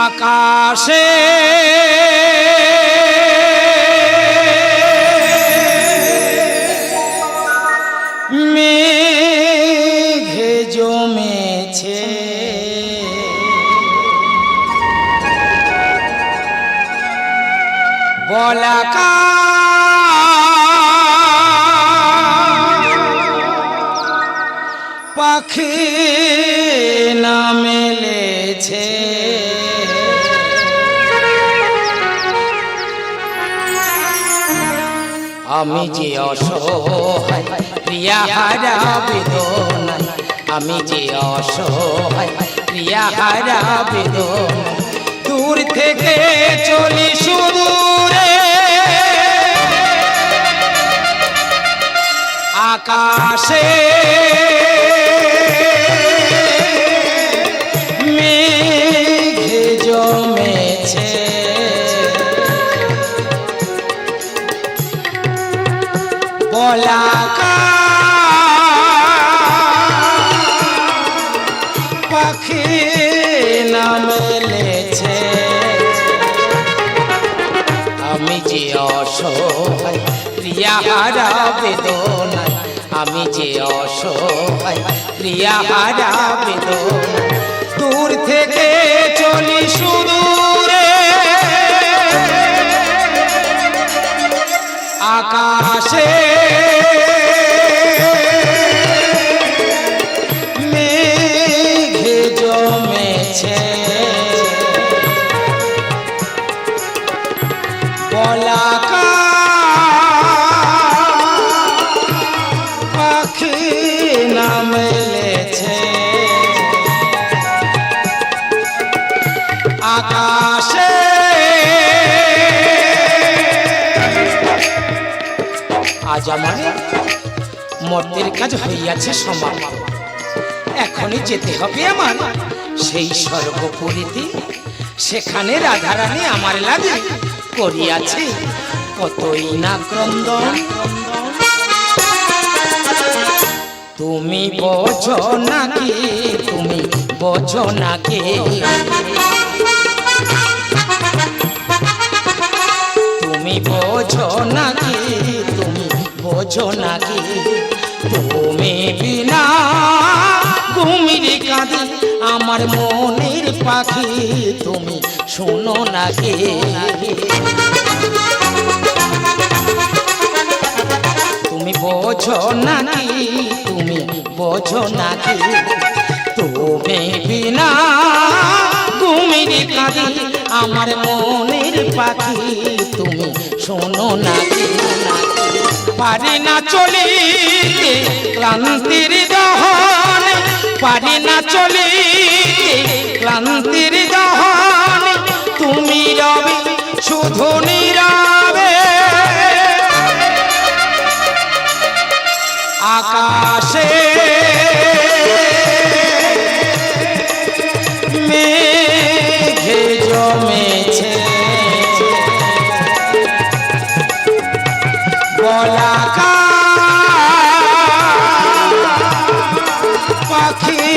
আকাশে মেলেছে আমি যে অসহায় প্রিয়া হারা বেদনায়, আমি যে অসহায় প্রিয়া হারা বেদনায়, দূর থেকে চলি সুদূরে। আকাশে আমি যে অসহায় প্রিয়া হারা বেদনায় আমি যে প্রিয়া দূর থেকে চলি আজ আমার মর্তের কাজ হইয়াছে সমাপ্ত। এখনই যেতে হবে আমার সেই সর্বপুরীতে সেখানে রাধারানী আমার লাগে করিয়াছে কতই না ক্রন্দন। তুমি বোঝো নাকি তুমি বোঝো নাকি তুমি বোঝো নাকি বোঝো নাকি? তুমি বিনা ঘুমিরি কাঁদি, আমার মনের পাখি, তুমি শোনো নাকি? তুমি বোঝো নাকি? তুমি বোঝো নাকি? তুমি বিনা ঘুমিরি কাঁদি, আমার মনের পাখি, তুমি শোনো নাকি? পারি না চলি ক্লান্তির দহন পারি না চলি ক্লান্তির দহন তুমি রবি, শুধু নীরবে। আকাশে পাখি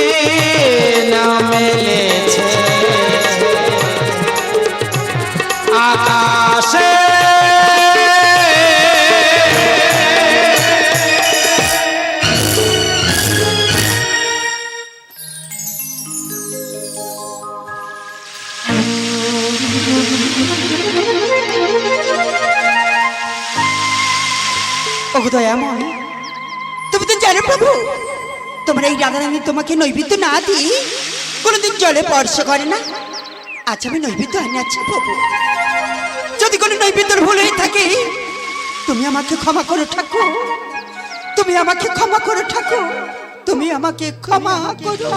না মেলেছে আকাশে ওগো দয়াময়। তোমার এই রাধারানী তোমাকে নৈবেদ্য না দিই? কোনোদিন জলে স্পর্শ করে না। আচ্ছা আমি নৈবেদ্য আনিয়াছি প্রভু। যদি কোনো নৈবেদ্যর ভুল হয়ে থাকে, তুমি আমাকে ক্ষমা করো ঠাকুর। তুমি আমাকে ক্ষমা করো ঠাকুর। তুমি আমাকে ক্ষমা করো।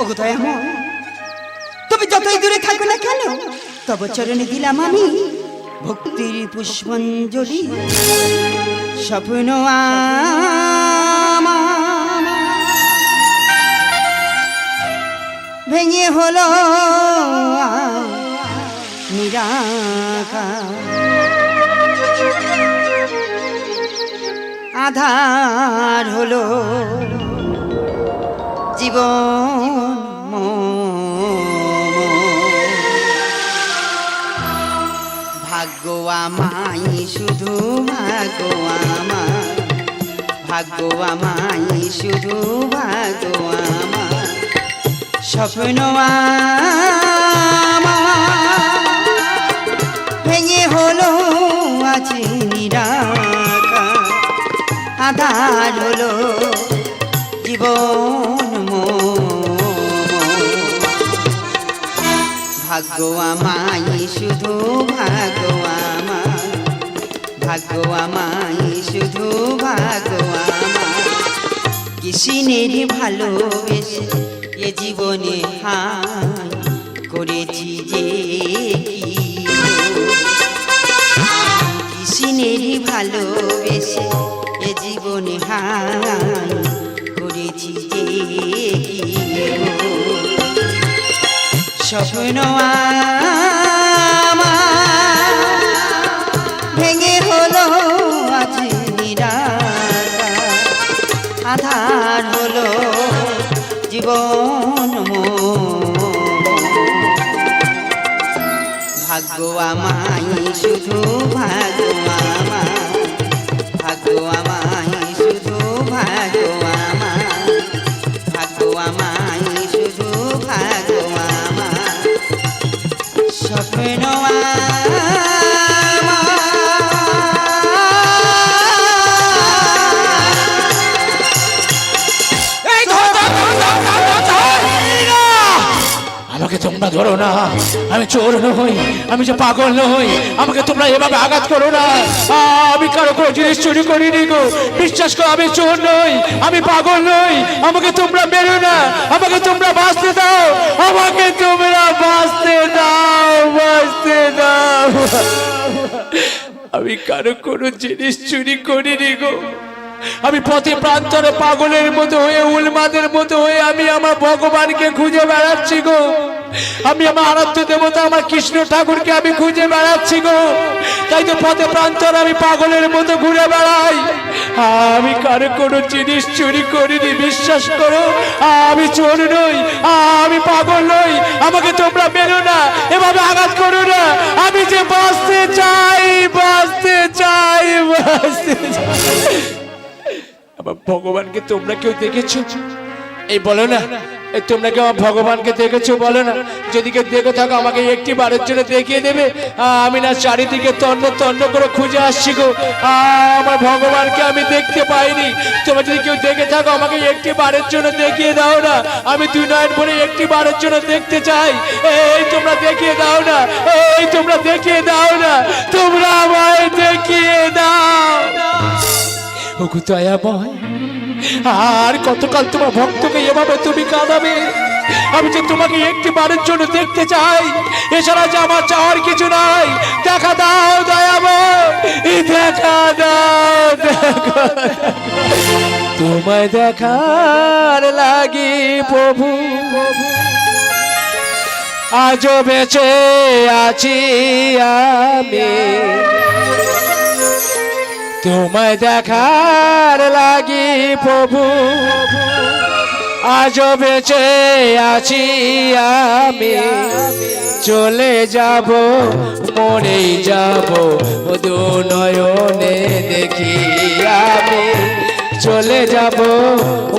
ওগো দয়াময়, তুমি যতই দূরে থাকো না কেন তব চরণে দিলাম আমি ভক্তির পুষ্পঞ্জলি স্বপ্ন ভেঙে হল আধার হল জীবন। ভাগ্য আমাই শুধু ভাগ্য আমার। ভাগ্য আমাই শুধু ভাগ্য আমার। স্বপ্ন ভেঙে হলো আছে নিরাকার। আধার হলো ভাগ্য আমাই শুধু, ভাগ্য আমার ভাগ্য আমাই শুধু, ভাগ্য আমার কিসিনের ভালোবেসে এ জীবনে হাই করেছি যে কি কিসিনের ভালোবেসে এ জীবনে হাই করেছি যে কি। স্বপ্ন ভেঙে হলো আজ আধার হলো জীবন ভাগ্য আমাই শুধু ভাগ্য আমার। তোমরা ধরো না, আমি চোর নই, আমি যে পাগল নই, আমাকে তোমরা এভাবে আঘাত করো না। আমি কারও কোনো জিনিস চুরি করিনি গো। বিশ্বাস করো, আমি চোর নই, আমি পাগল নই, আমাকে তোমরা মেরো না, আমাকে তোমরা বাঁচতে দাও, আমাকে তোমরা বাঁচতে দাও বাঁচতে দাও। আমি কারও কোনো জিনিস চুরি করিনি গো। আমি পথে প্রান্তরে পাগলের মতো হয়ে, উলমাদের মতো হয়ে, আমি আমার ভগবানকে খুঁজে বেড়াচ্ছি গো। আমি আমার আরাধ্য দেবতা, আমার কৃষ্ণ ঠাকুরকে আমি খুঁজে বেড়াচ্ছি গো। তাই তো পথে প্রান্তর আমি পাগলের মতো ঘুরে বেড়াই। আমি কারও কোনো জিনিস চুরি করিনি, বিশ্বাস করো। আমি চোর নই, আমি পাগল নই। আমাকে তোমরা মেরো না, এভাবে আঘাত করো না। আমি যে বাঁচতে চাই বাঁচতে চাই বাঁচতে চাই। আমার ভগবানকে তোমরা কেউ দেখেছ? এই বলো না। তোমরা কেউ ভগবানকে দেখেছ? বলো না। যদি কেউ দেখে থাকো, আমাকে একটি বারের জন্য দেখিয়ে দেবে। আমি না চারিদিকে তন্ন তন্ন করে খুঁজে আসছি গো। আমার ভগবানকে আমি দেখতে পাইনি। তোমরা যদি কেউ দেখে থাকো, আমাকে একটি বারের জন্য দেখিয়ে দাও না। আমি দুই নয়ন ভরে একটি বারের জন্য দেখতে চাই। এই তোমরা দেখিয়ে দাও না। এই তোমরা দেখিয়ে দাও না। তোমরা আমায় দেখিয়ে দাও। ওগো দয়াময়। আর কতকাল তোমার ভক্তকে এভাবে তুমি কাঁদাবে? আমি যে তোমাকে একটি বারের জন্য দেখতে চাই এছাড়া যে আমার চাওয়ার কিছু নাই। দেখা দাও এই দেখা দাও। তোমায় দেখার লাগি প্রভু। আজও বেঁচে আছি আমি। তোমায় দেখার লাগি প্রভু, আজও বেঁচে আছি আমি। চলে যাব, মরেই যাব দু নয়নে দেখি আমি। চলে যাব,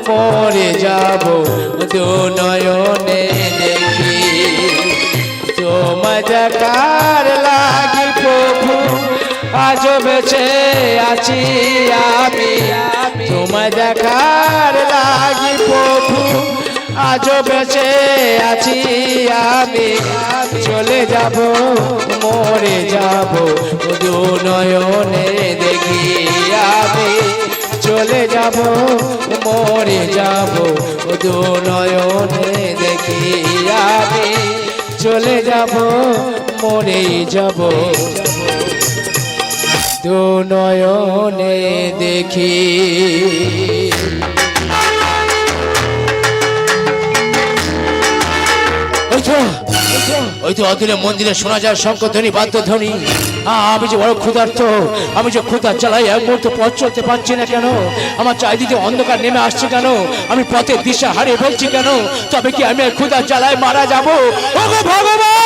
মরে যাব দু নয়নে দেখি। লাগি প্রভু আজ বেঁচে আছি আমি। তোমায় দেখার লাগি প্রভু আজ বেঁচে আছি আমি। চলে যাব, মরে যাব দু নয়নে দেখি আমি। চলে যাব, মরে যাব দু নয়নে দেখি আমি। চলে যাব মরে যাব। দু নয়নে দেখি। ওই তো অদূরে মন্দিরে শোনা যায় বাদ্যধ্বনি। আ, আমি যে বড় ক্ষুধার্ত আমি যে ক্ষুধার চালাই এক মুহূর্তে পথ চলতে পারছি না কেন? আমার চারিদিকে অন্ধকার নেমে আসছে কেন? আমি পথের দিশা হারিয়ে ফেলছি কেন? তবে কি আমি ক্ষুধার চালায় মারা যাব? ভগবান!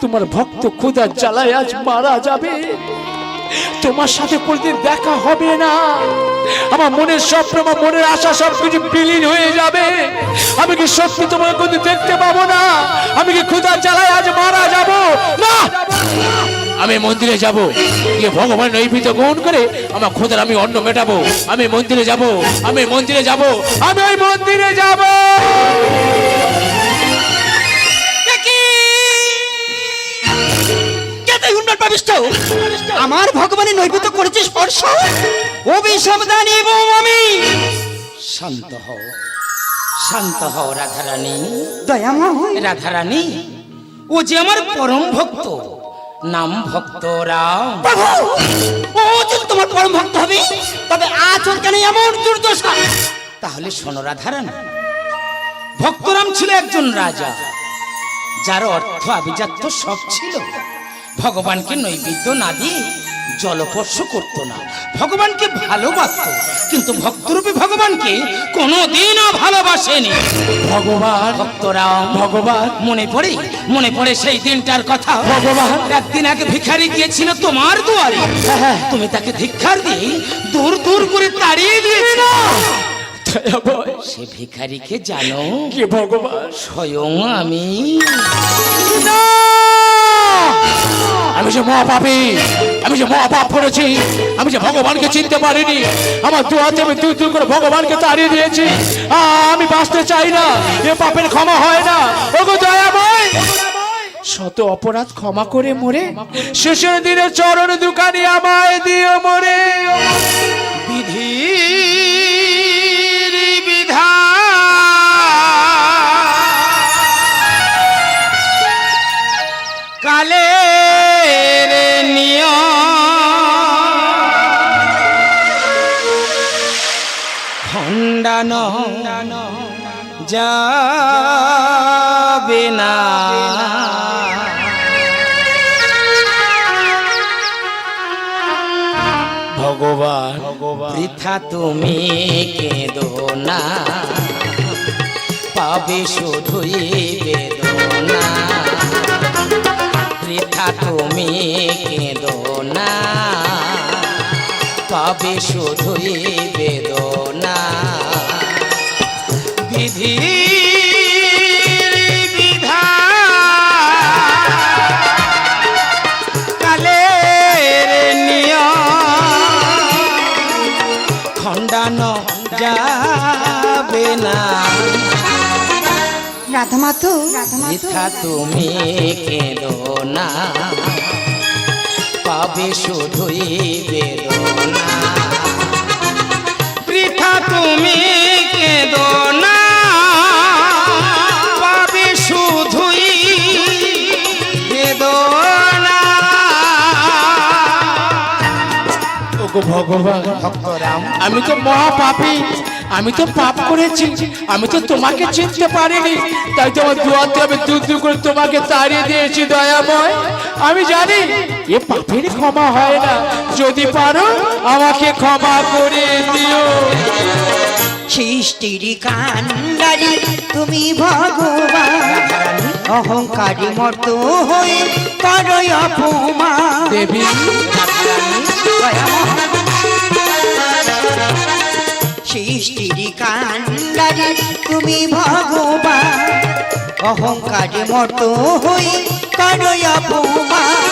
তোমার ভক্ত ক্ষুধার জ্বালায় আজ মারা যাবে। তোমার সাথে কোনদিন দেখা হবে না। আমার মনের স্বপ্ন আমার মনের আশা সব কিছু বিলীন হয়ে যাবে। আমি কি সত্যি তোমার কোনদিন দেখতে পাবো না? আমি কি ক্ষুধার জ্বালায় আজ মারা যাব? না! আমি মন্দিরে যাব। গিয়ে ভগবান নৈবিত গ্রহণ করে আমার খোদার আমি অন্ন মেটাবো। আমি মন্দিরে যাব। আমি মন্দিরে যাব। আমি ওই মন্দিরে যাব। আমার ভগবানের নৈবেদ্য করেছে স্পর্শ? অভিশাবধান এবং আমি। শান্ত হও। শান্ত হও রাধারানী। দয়াময়। রাধারানী ও যে আমার পরম ভক্ত নাম ভক্ত রাম। ও যদি তোমার পরম ভক্ত হবে তবে আচর কেন এমন দুর্দশা? তাহলে শোনো রাধারানী। ভক্তরাম ছিল একজন রাজা যার অর্থ আভিজাত্য সব ছিল। ভগবানকে নৈবেদ্য না দিয়ে জলস্পর্শ করতো না। ভগবানকে ভালোবাসতো কিন্তু ভক্তরূপী ভগবানকে কোনোদিনও ভালোবাসেনি। ভগবান ভক্তরাম ভগবান। মনে পড়ে মনে পড়ে সেই দিনটার কথা। ভগবান। একদিন আগে ভিখারি গিয়েছিল তোমার দুয়ারে। হ্যাঁ। তুমি তাকে ধিক্ষার দিয়ে দূর দূর করে তাড়িয়ে দিয়েছিল। সে ভিখারিকে জানো কি ভগবান? স্বয়ং আমি! আমি যে মহাপাপী, আমি যে মহাপাপ করেছি, আমি যে ভগবানকে চিনতে পারিনি, আমার দু হাতে আমি দূর দূর করে ভগবানকে তাড়িয়ে দিয়েছি আমি বাঁচতে চাই না, এ পাপের ক্ষমা হয় না। ওগো দয়াময়, শত অপরাধ ক্ষমা করে মরে, শেষের দিনে চরণ দোকানে আমায় দিও মরে। বিধির কালের নিয়ম। খণ্ডান যাবে ভগবান বৃথা তুমি কেঁদো না। পাবে শুধুই বেদনা। বৃথা তুমি কেঁদো না। পাবে শুধুই বেদনা। রাধা মাতো মিথ্যা তুমি কেঁদো না? পাবে শুধুই বেদনা। পৃথা তুমি কেঁদো ভগবান। আমি তো মহা মহাপাপী, আমি তো পাপ করেছি, আমি তো তোমাকে চিনতে পারিনি। তাই তোমার দুয়াতে আমি দূর দূর করে তোমাকে তাড়িয়ে দিয়েছি, দয়াময়। আমি জানি, এ পাপের ক্ষমা হয় না। যদি পারো, আমাকে ক্ষমা করে দিও। সৃষ্টির কান্ডারি তুমি ভগবান। অহংকারী মত হয়ে করয় অপমান। দেবী। সৃষ্টির কান্ডারি তুমি ভগবান। অহংকারী মত হয়ে করয় অপমান।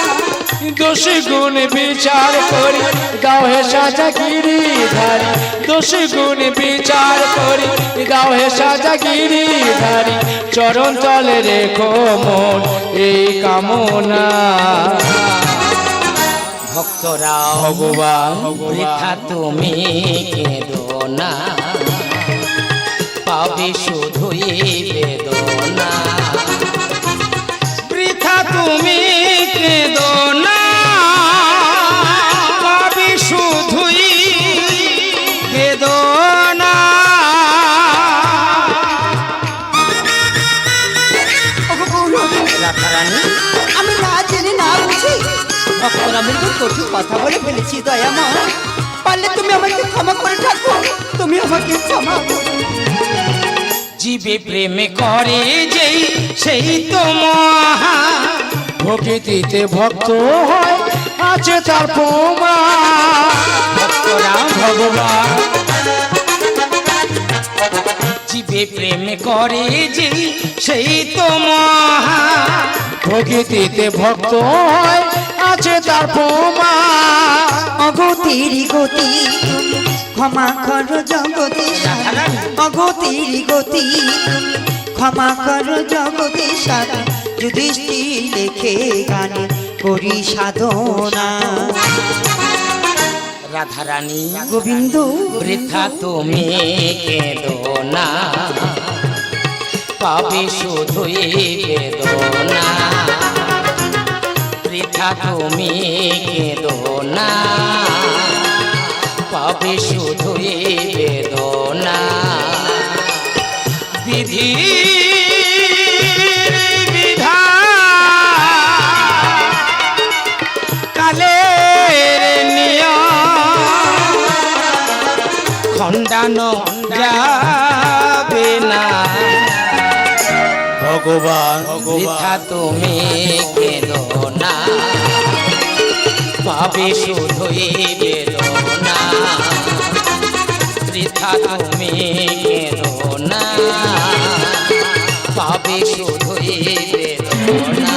দোষী গুণ বিচার করি গাও হে সাজা গিরিধারী দোষী গুণ বিচার করি গাও হে সাজা গিরিধারী চরণ তলে রেখো মন এই কামনা। ভক্তরা ভগবান। বৃথা তুমি কেঁদো না। পাবে শুধুই বেদনা। বৃথা তুমি কেঁদো আমি তো কঠিন কথা বলে ফেলেছি দয়ামা পারলে তুমি আমাকে ক্ষমা করে থাকো, তুমি আমাকে ক্ষমা জীবে প্রেম করে যেই, সেই তো মহা। ভক্ত হয়, আছে তার ভক্তরা ভগবান। জীবে প্রেম করে যেই, সেই তো মহা। ভক্ত হয় আছে তার প্রমাণ। অগতির গতি ক্ষমা করো জগতে অগতির গতি ক্ষমা করো জগতে সারা যুধিষ্ঠি লেখে গানে করি সাধনা। রাধারানী গোবিন্দ বৃথা তুমি কেঁদো না পাবে শুধুই বেদনা। বৃথা তুমি কেঁদো না। পাবে শুধুই ভগবান। বৃথা তুমি কেঁদো না। পাবে শুধুই বেরো না। বৃথা তুমি কেঁদো না। পাবে শুধুই বেরো না।